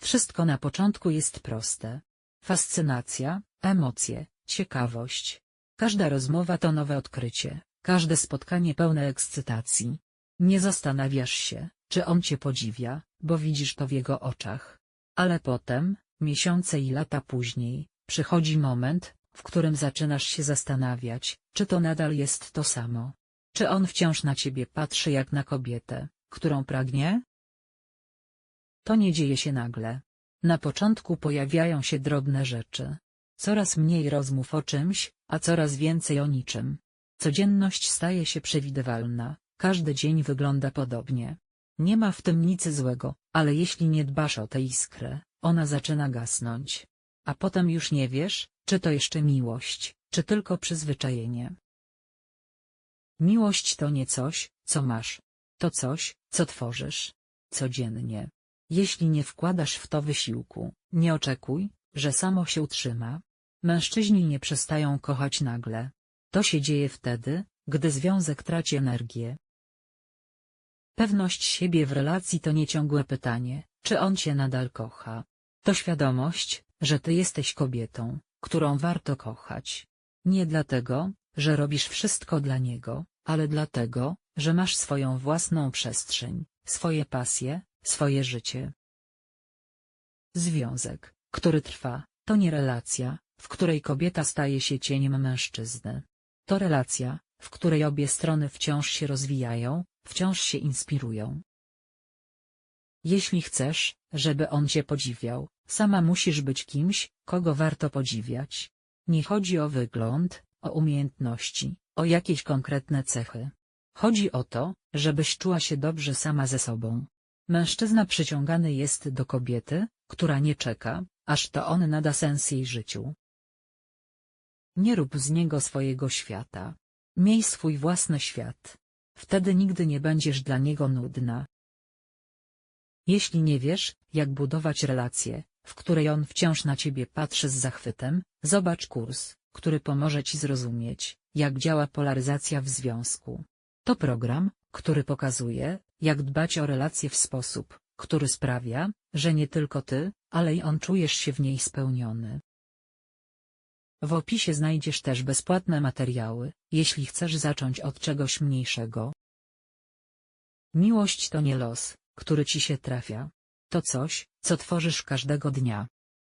Wszystko na początku jest proste. Fascynacja, emocje, ciekawość. Każda rozmowa to nowe odkrycie, każde spotkanie pełne ekscytacji. Nie zastanawiasz się, czy on cię podziwia, bo widzisz to w jego oczach. Ale potem, miesiące i lata później, przychodzi moment, w którym zaczynasz się zastanawiać, czy to nadal jest to samo. Czy on wciąż na ciebie patrzy jak na kobietę, którą pragnie? To nie dzieje się nagle. Na początku pojawiają się drobne rzeczy. Coraz mniej rozmów o czymś, a coraz więcej o niczym. Codzienność staje się przewidywalna, każdy dzień wygląda podobnie. Nie ma w tym nic złego, ale jeśli nie dbasz o tę iskrę, ona zaczyna gasnąć. A potem już nie wiesz, czy to jeszcze miłość, czy tylko przyzwyczajenie. Miłość to nie coś, co masz. To coś, co tworzysz. Codziennie. Jeśli nie wkładasz w to wysiłku, nie oczekuj, że samo się utrzyma. Mężczyźni nie przestają kochać nagle. To się dzieje wtedy, gdy związek traci energię. Pewność siebie w relacji to nieciągłe pytanie, czy on cię nadal kocha. To świadomość, że ty jesteś kobietą, którą warto kochać. Nie dlatego, że robisz wszystko dla niego, ale dlatego, że masz swoją własną przestrzeń, swoje pasje, swoje życie. Związek, który trwa, to nie relacja, w której kobieta staje się cieniem mężczyzny. To relacja, w której obie strony wciąż się rozwijają, wciąż się inspirują. Jeśli chcesz, żeby on cię podziwiał, sama musisz być kimś, kogo warto podziwiać. Nie chodzi o wygląd, o umiejętności, o jakieś konkretne cechy. Chodzi o to, żebyś czuła się dobrze sama ze sobą. Mężczyzna przyciągany jest do kobiety, która nie czeka, aż to on nada sens jej życiu. Nie rób z niego swojego świata. Miej swój własny świat. Wtedy nigdy nie będziesz dla niego nudna. Jeśli nie wiesz, jak budować relację, w której on wciąż na ciebie patrzy z zachwytem, zobacz kurs, który pomoże ci zrozumieć, jak działa polaryzacja w związku. To program, który pokazuje, jak dbać o relacje w sposób, który sprawia, że nie tylko ty, ale i on czujesz się w niej spełniony. W opisie znajdziesz też bezpłatne materiały, jeśli chcesz zacząć od czegoś mniejszego. Miłość to nie los, który ci się trafia. To coś, co tworzysz każdego dnia.